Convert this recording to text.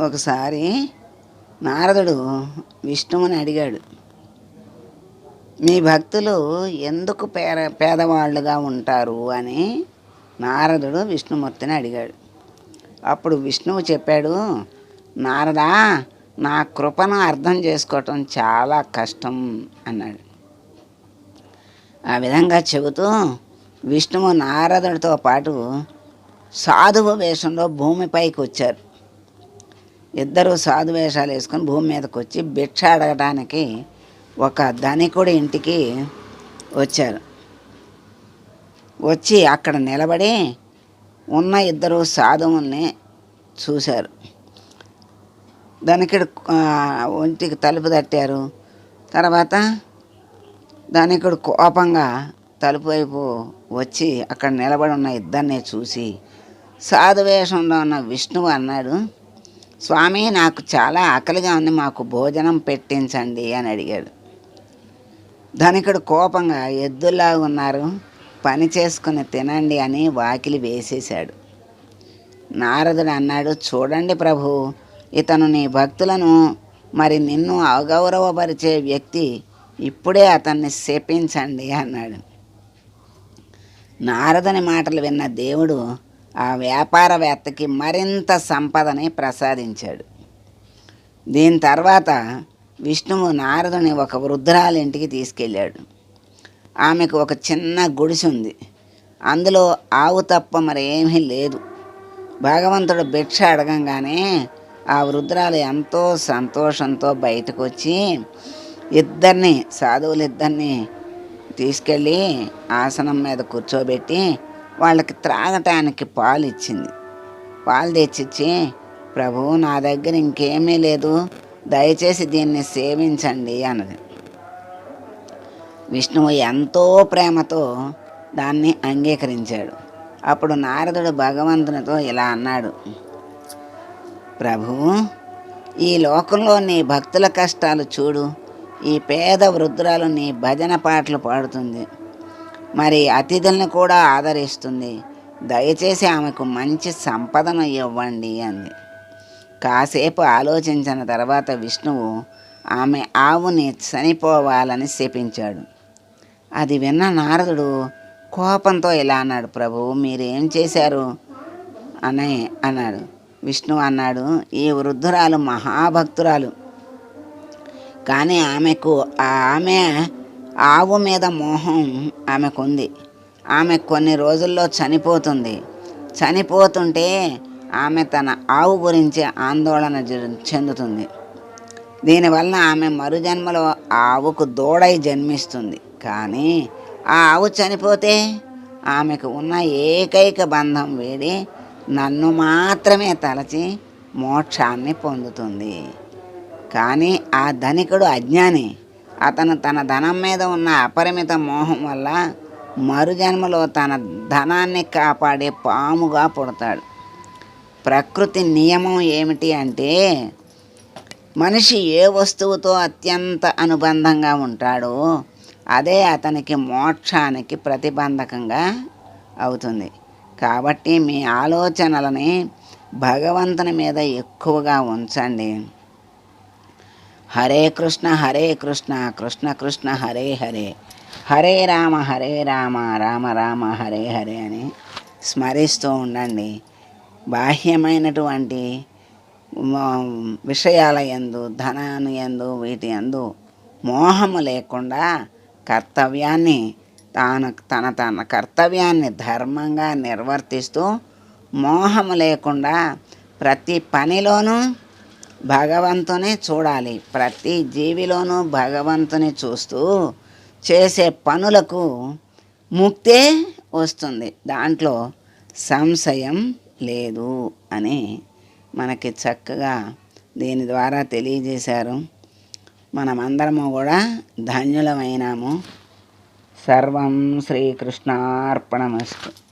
ఒకసారి నారదుడు విష్ణువుని అడిగాడు మీ భక్తులు ఎందుకు పేద పేదవాళ్ళుగా ఉంటారు? అని నారదుడు విష్ణుమూర్తిని అడిగాడు. అప్పుడు విష్ణువు చెప్పాడు నారదా నా కృపను అర్థం చేసుకోవటం చాలా కష్టం అన్నాడు. ఆ విధంగా చెబుతూ విష్ణువు నారదుడితో పాటు సాధువు వేషంలో భూమిపైకి వచ్చారు. ఇద్దరు సాధువేషాలు వేసుకొని భూమి మీదకి వచ్చి భిక్ష అడగడానికి ఒక ధనికుడి ఇంటికి వచ్చారు. వచ్చి అక్కడ నిలబడి ఉన్న ఇద్దరు సాధువుల్ని చూశారు. ధనికుడు ఒంటికి తలుపు తట్టారు. తర్వాత ధనికుడు కోపంగా తలుపు వైపు వచ్చి అక్కడ నిలబడి ఉన్న ఇద్దరిని చూసి సాధువేషంలో ఉన్న విష్ణువు అన్నాడు స్వామి నాకు చాలా ఆకలిగా ఉంది మాకు భోజనం పెట్టించండి అని అడిగాడు. ధనికుడు కోపంగా ఎద్దులా ఉన్నారు పని చేసుకుని తినండి అని వాకిలి వేసేశాడు. నారదుడు అన్నాడు చూడండి ప్రభు ఇతను నీ భక్తులను మరి నిన్ను అగౌరవపరిచే వ్యక్తి ఇప్పుడే అతన్ని శపించండి అన్నాడు. నారదుని మాటలు విన్న దేవుడు ఆ వ్యాపారవేత్తకి మరింత సంపదని ప్రసాదించాడు. దీని తర్వాత విష్ణువు నారదుని ఒక వృద్ధురాలి ఇంటికి తీసుకెళ్ళాడు. ఆమెకు ఒక చిన్న గుడిసె ఉంది. అందులో ఆవు తప్ప మరేమీ లేదు. భగవంతుడు భిక్ష అడగంగానే ఆ వృద్ధురాలు ఎంతో సంతోషంతో బయటకు వచ్చి ఇద్దరిని సాధువులు ఇద్దరిని తీసుకెళ్ళి ఆసనం మీద కూర్చోబెట్టి వాళ్ళకి త్రాగటానికి పాలు ఇచ్చింది. పాలు తెచ్చిచ్చి ప్రభు నా దగ్గర ఇంకేమీ లేదు. దయచేసి దీన్ని సేవించండి అన్నది. విష్ణువు ఎంతో ప్రేమతో దాన్ని అంగీకరించాడు. అప్పుడు నారదుడు భగవంతునితో ఇలా అన్నాడు. ప్రభు ఈ లోకంలో నీ భక్తుల కష్టాలు చూడు. ఈ పేద వృద్ధురాలు నీ భజన పాటలు పాడుతుంది. మరి అతిథులను కూడా ఆదరిస్తుంది. దయచేసి ఆమెకు మంచి సంపదను ఇవ్వండి అంది. కాసేపు ఆలోచించిన తర్వాత విష్ణువు ఆమె ఆవుని చనిపోవాలని శపించాడు. అది విన్న నారదుడు కోపంతో ఇలా అన్నాడు ప్రభు మీరేం చేశారు? అని అన్నాడు. విష్ణు అన్నాడు ఈ వృద్ధురాలు మహాభక్తురాలు. కానీ ఆమెకు ఆ ఆమె ఆవు మీద మోహం ఆమెకుంది. ఆమె కొన్ని రోజుల్లో చనిపోతుంది. చనిపోతుంటే ఆమె తన ఆవు గురించి ఆందోళన జ- చెందుతుంది. దీనివల్ల ఆమె మరుజన్మలో ఆ ఆవుకు దూడై జన్మిస్తుంది. కానీ ఆ ఆవు చనిపోతే ఆమెకు ఉన్న ఏకైక బంధం వేడి నన్ను మాత్రమే తలచి మోక్షాన్ని పొందుతుంది. కానీ ఆ ధనికుడు అజ్ఞాని. అతను తన ధనం మీద ఉన్న అపరిమిత మోహం వల్ల మరుజన్మలో తన ధనాన్ని కాపాడే పాముగా పుడతాడు. ప్రకృతి నియమం ఏమిటి అంటే మనిషి ఏ వస్తువుతో అత్యంత అనుబంధంగా ఉంటాడో అదే అతనికి మోక్షానికి ప్రతిబంధకంగా అవుతుంది. కాబట్టి మీ ఆలోచనలని భగవంతుని మీద ఎక్కువగా ఉంచండి. హరే కృష్ణ హరే కృష్ణ కృష్ణ కృష్ణ హరే హరే. హరే రామ హరే రామ రామ రామ హరే హరే అని స్మరిస్తూ ఉండండి. బాహ్యమైనటువంటి విషయాల యందు ధనాన్ని యందు వీటి యందు మోహము లేకుండా కర్తవ్యాన్ని తాను తన తన కర్తవ్యాన్ని ధర్మంగా నిర్వర్తిస్తూ మోహము లేకుండా ప్రతి పనిలోనూ భగవంతుని చూడాలి. ప్రతి జీవిలోనూ భగవంతుని చూస్తూ చేసే పనులకు ముక్తే వస్తుంది. దాంట్లో సంశయం లేదు అని మనకి చక్కగా దీని ద్వారా తెలియజేశారు. మనమందరము కూడా ధన్యులమైనాము. సర్వం శ్రీకృష్ణార్పణమస్తు.